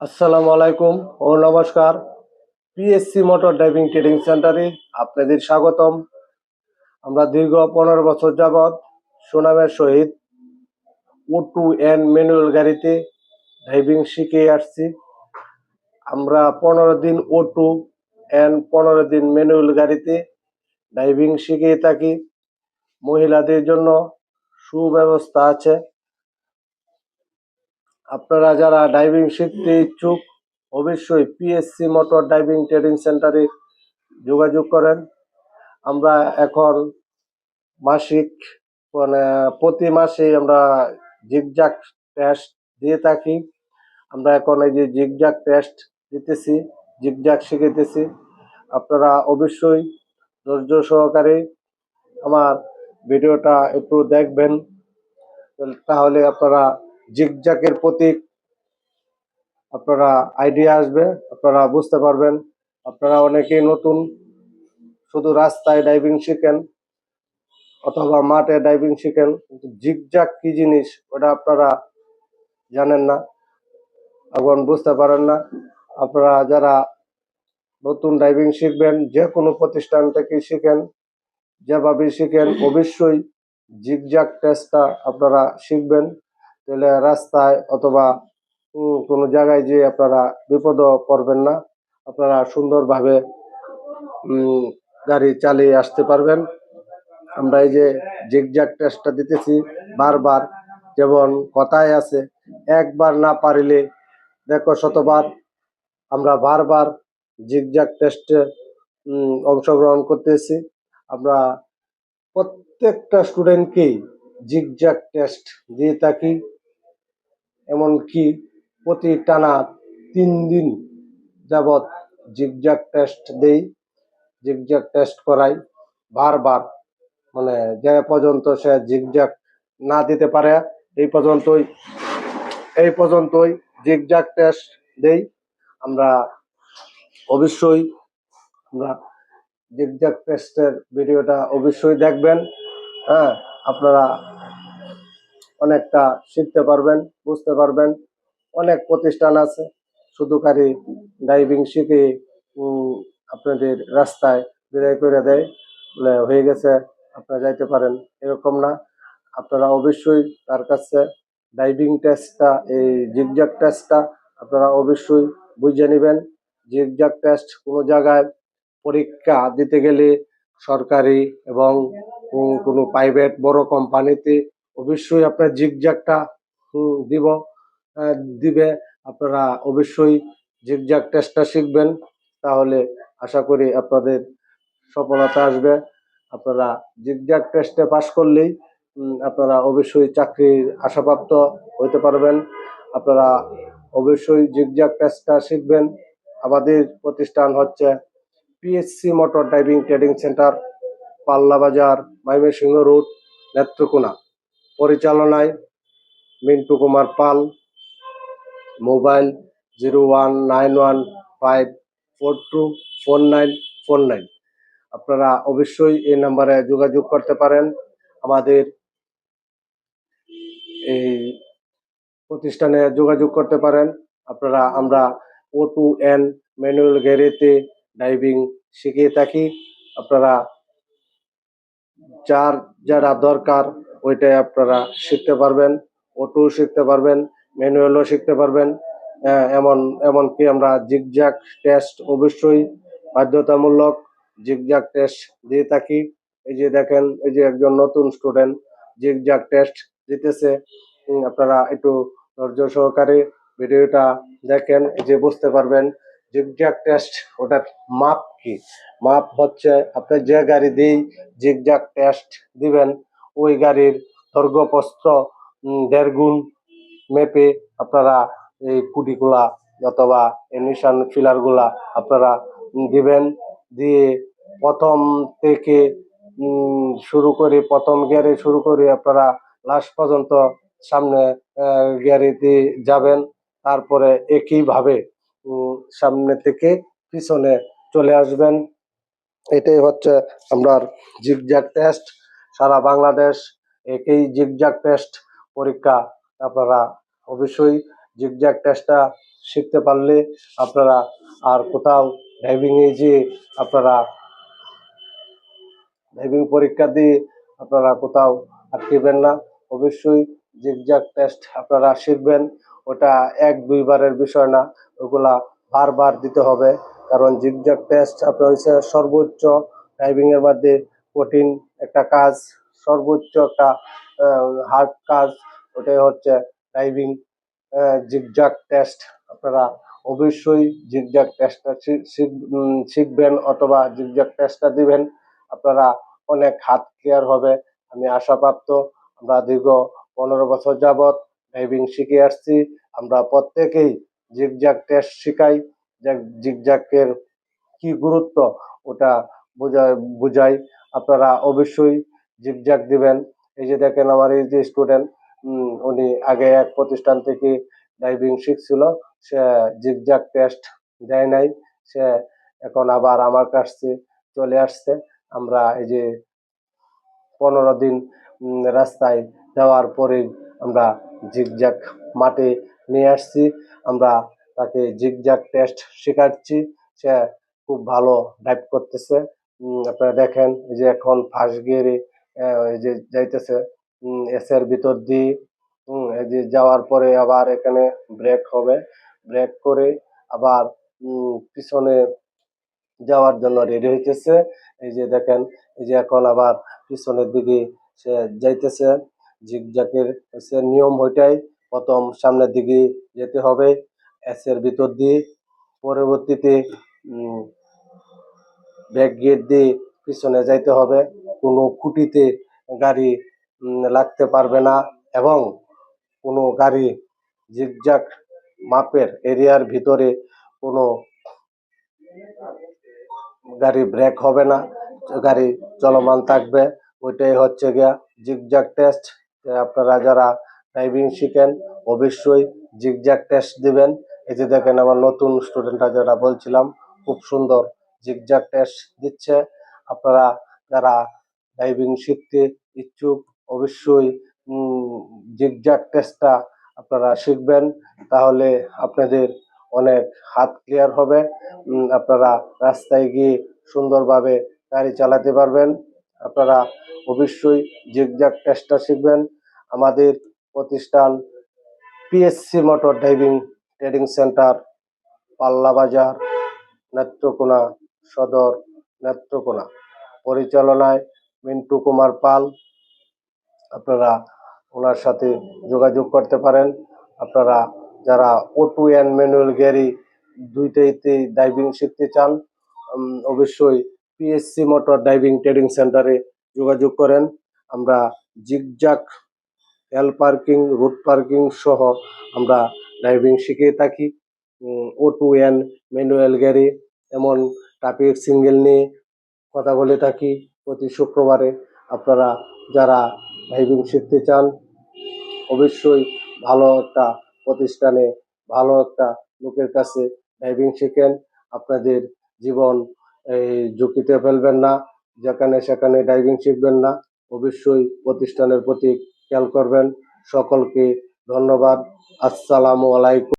আসসালামু আলাইকুম ও নমস্কার। পিএসসি মোটর ড্রাইভিং ট্রেনিং সেন্টারে আপনাদের স্বাগতম। আমরা দীর্ঘ পনেরো বছর যাবৎ সুনামের সহিত ও টু এন ম্যানুয়াল গাড়িতে ড্রাইভিং শিখে আসছি। আমরা পনেরো দিন ও টু এন পনেরো দিন ম্যানুয়াল গাড়িতে ড্রাইভিং শিখে থাকি। মহিলাদের জন্য সুব্যবস্থা আছে। আপনারা যারা ডাইভিং শিখতে ইচ্ছুক, অবশ্যই পিএসসি মোটর ডাইভিং ট্রেনিং সেন্টারে যোগাযোগ করেন। আমরা এখন মাসিক মানে প্রতি মাসে আমরা জিগজাক টেস্ট দিয়ে থাকি। আমরা এখন এই যে জিগজাক টেস্ট দিতেছি জিগজাক শিখাইতেছি আপনারা অবশ্যই ধৈর্য সহকারে আমার ভিডিওটা একটু দেখবেন। তাহলে আপনারা জিগজাকের প্রতীক। আপনারা আইডিয়া আসবে, আপনারা বুঝতে পারবেন। আপনারা অনেকেই নতুন, শুধু রাস্তায় ডাইভিং শিখেন অথবা মাঠে ডাইভিং শিখেন, কিন্তু জিগজাক কি জিনিস ওটা আপনারা জানেন না এখন বুঝতে পারেন না। আপনারা যারা নতুন ডাইভিং শিখবেন যে কোনো প্রতিষ্ঠান থেকে শিখেন, যেভাবে শিখেন, অবশ্যই জিগজাক টেস্টটা আপনারা শিখবেন। তাহলে রাস্তায় অথবা কোনো জায়গায় যে আপনারা বিপদ পড়বেন না। আপনারা সুন্দরভাবে গাড়ি চালিয়ে আসতে পারবেন। আমরা এই যে জিগজাক টেস্টটা দিতেছি বারবার, যেমন কথায় আছে, একবার না পারিলে, দেখো শতবার, আমরা বারবার জিগজাক টেস্টে অংশগ্রহণ করতেছি। আমরা প্রত্যেকটা স্টুডেন্টকেই জিগজাক টেস্ট দিয়ে থাকি। এমনকি প্রতি টানা তিন দিন যাবৎ জিগজাক টেস্ট দেই জিগজাক টেস্ট করাই, বারবার। মানে যে পর্যন্ত সে জিগজাক না দিতে পারে, এই পর্যন্তই এই পর্যন্তই জিগজাক টেস্ট দেই। আমরা অবশ্যই, আমরা জিগজাক টেস্টের ভিডিওটা অবশ্যই দেখবেন। হ্যাঁ আপনারা অনেকটা শিখতে পারবেন, বুঝতে পারবেন। অনেক প্রতিষ্ঠান আছে শুধু খালি ড্রাইভিং শিখে আপনাদের রাস্তায় বিদায় করে দেয় হয়ে গেছে, আপনারা যাইতে পারেন, এরকম না। আপনারা অবশ্যই তার কাছে ড্রাইভিং টেস্টটা এই জিগজাক টেস্টটা আপনারা অবশ্যই বুঝে নেবেন। জিগজাক টেস্ট কোনো জায়গায় পরীক্ষা দিতে গেলে সরকারি এবং কোনো প্রাইভেট বড় কোম্পানিতে অবশ্যই আপনার উম, দিব দিবে। আপনারা অবশ্যই জিগজাক টেস্টটা শিখবেন তাহলে আশা করি আপনাদের সফলতা আসবে। আপনারা জিগজাক টেস্টে পাশ করলেই আপনারা অবশ্যই চাকরির আশাপ্রাপ্ত হতে পারবেন। আপনারা অবশ্যই জিগজাক টেস্টটা শিখবেন। আমাদের প্রতিষ্ঠান হচ্ছে PSC motor driving trading center পাল্লা বাজার ময়মনসিংহ রোড নেত্রকোনা। পরিচালনায় Mintu Kumar Pal, mobile zero one nine one five four two four nine four nine. আপনারা অবশ্যই এই নাম্বারে যোগাযোগ করতে পারেন। আমাদের এই প্রতিষ্ঠানে যোগাযোগ করতে পারেন। আপনারা, আমরা ও টু এন ম্যানুয়াল গ্যারেতে ড্রাইভিং শিখিয়ে থাকি। আপনারা যার, যারা দরকার ওইটাই আপনারা শিখতে পারবেন অটো শিখতে পারবেন ম্যানুয়ালও শিখতে পারবেন এমন, এমনকি আমরা জিগজ্যাক টেস্ট অবশ্যই বাধ্যতামূলক জিগজ্যাক টেস্ট দিয়ে থাকি। এই যে দেখেন, এই যে একজন নতুন স্টুডেন্ট জিগজ্যাক টেস্ট দিতেছে। আপনারা একটু ধৈর্য সহকারে ভিডিওটা দেখেন, এই যে বুঝতে পারবেন জিগজ্যাক টেস্ট ওটার মাপ কি। মাপ হচ্ছে আপনি যে গাড়ি দিয়েই জিগজ্যাক টেস্ট দিবেন ওই গাড়ির দৈর্ঘ্য প্রস্থ উম, দেড় গুণ মেপে আপনারা এই কুটিগুলা অথবা এই নিশান ফিলার আপনারা দিবেন। দিয়ে প্রথম থেকে শুরু করে প্রথম গিয়ারে শুরু করে আপনারা লাস্ট পর্যন্ত সামনে গিয়ারিতে যাবেন। তারপরে একইভাবে সামনে থেকে পিছনে চলে আসবেন। এটাই হচ্ছে আপনার জিগজ্যাক টেস্ট সারা বাংলাদেশ একই জিগজ্যাক টেস্ট পরীক্ষা আপনারা অবশ্যই জিগজ্যাক টেস্টটা শিখতে পারলে আপনারা আর কোথাও ড্রাইভিংয়ে যে আপনারা ড্রাইভিং পরীক্ষা দিয়ে আপনারা কোথাও আটকেবেন না। অবশ্যই জিগজাগ টেস্ট আপনারা শিখবেন। ওটা এক দুইবারের বিষয় না, ওগুলা বারবার দিতে হবে। কারণ জিগজাগ টেস্ট আপনার হচ্ছে সর্বোচ্চ ড্রাইভিংয়ের মধ্যে কঠিন একটা কাজ, সর্বোচ্চ একটা হার্ড কাজ, ওটাই হচ্ছে ড্রাইভিং জিগজাগ টেস্ট আপনারা অবশ্যই জিগজাগ টেস্টটা শিখবেন অথবা জিগজাগ টেস্টটা দিবেন। আপনারা অনেক হাত ক্লিয়ার হবে, আমি আশাপ্রাপ্ত। আমরা দীর্ঘ পনেরো বছর যাবৎ ড্রাইভিং শিখে আসছি। আমরা প্রত্যেকেই জিগজাগ টেস্ট শিখাই। যে জিগজাগের কি গুরুত্ব, ওটা বোঝায়, বুঝাই। আপনারা অবশ্যই জিগজাগ দিবেন। এই যে দেখেন আমার এই যে স্টুডেন্ট উনি আগে এক প্রতিষ্ঠান থেকে ড্রাইভিং শিখছিল। সে জিগজাগ টেস্ট দেয় নাই। সে এখন আবার আমার কাছে চলে আসছে। আমরা এই যে পনেরো দিন রাস্তায় যাওয়ার পরে আমরা জিগজ্যাগ মাঠে নিয়ে আসছি। আমরা তাকে জিগজ্যাগ টেস্ট শেখাচ্ছি। সে খুব ভালো ড্রাইভ করতেছে। আপনারা দেখেন যে এখন এই যে যাইতেছে এসের ভিতর দিয়ে যে যাওয়ার পরে আবার এখানে ব্রেক হবে। ব্রেক করে আবার পিছনে যাওয়ার জন্য রেডি হইতেছে। এই যে দেখেন, এই যে এখন আবার পিছনের দিকে সে যাইতেছে জিগজাকের হচ্ছে নিয়ম ওইটাই, প্রথম সামনের দিকে যেতে হবে এসের ভিতর দিয়ে। পরবর্তীতে ব্যাক গেট দিয়ে পিছনে যাইতে হবে। কোনো খুঁটিতে গাড়ি লাগতে পারবে না এবং কোনো গাড়ি জিগজাক মাপের এরিয়ার ভিতরে কোনো গাড়ি ব্রেক হবে না, গাড়ি চলমান থাকবে। ওইটাই হচ্ছে গিয়া জিগজ্যাগ টেস্ট। আপনারা যারা ড্রাইভিং শিখেন, অবশ্যই জিগজ্যাগ টেস্ট দিবেন। এই যে দেখেন, আমার নতুন স্টুডেন্টরা যারা বলছিলাম, খুব সুন্দর জিগজ্যাগ টেস্ট দিচ্ছে। আপনারা যারা ড্রাইভিং শিখতে ইচ্ছুক, অবশ্যই জিগজ্যাগ টেস্টটা আপনারা শিখবেন। তাহলে আপনাদের অনেক হাত ক্লিয়ার হবে। আপনারা রাস্তায় গিয়ে সুন্দরভাবে গাড়ি চালাতে পারবেন। আপনারা অবশ্যই জিগজ্যাগ টেস্টটা শিখবেন। আমাদের প্রতিষ্ঠান PSC motor driving trading center পাল্লা বাজার, নেত্রকোনা। সদর নেত্রকোনা। পরিচালনায় মিন্টু কুমার পাল। আপনারা ওনার সাথে যোগাযোগ করতে পারেন। আপনারা যারা অটো অ্যান্ড ম্যানুয়াল গ্যারি দুইটাইতে ডাইভিং শিখতে চান অবশ্যই পিএসসি মোটর ডাইভিং ট্রেনিং সেন্টারে যোগাযোগ করেন। আমরা zigzag L parking route parking সহ আমরা ডাইভিং শিখিয়ে থাকি। ও টু অ্যান্ড ম্যানুয়াল গ্যারি এমন ট্রাফিক সিঙ্গেল নিয়ে কথা বলে থাকি প্রতি শুক্রবারে। আপনারা যারা ড্রাইভিং শিখতে চান, অবশ্যই ভালো একটা প্রতিষ্ঠানে ভালো একটা লোকের কাছে ড্রাইভিং শেখেন। আপনাদের জীবন এই ঝুঁকিতে ফেলবেন না, যেখানে সেখানে ড্রাইভিং শিখবেন না। অবশ্যই প্রতিষ্ঠানের প্রতি খেয়াল করবেন। সকলকে ধন্যবাদ। আসসালামু আলাইকুম।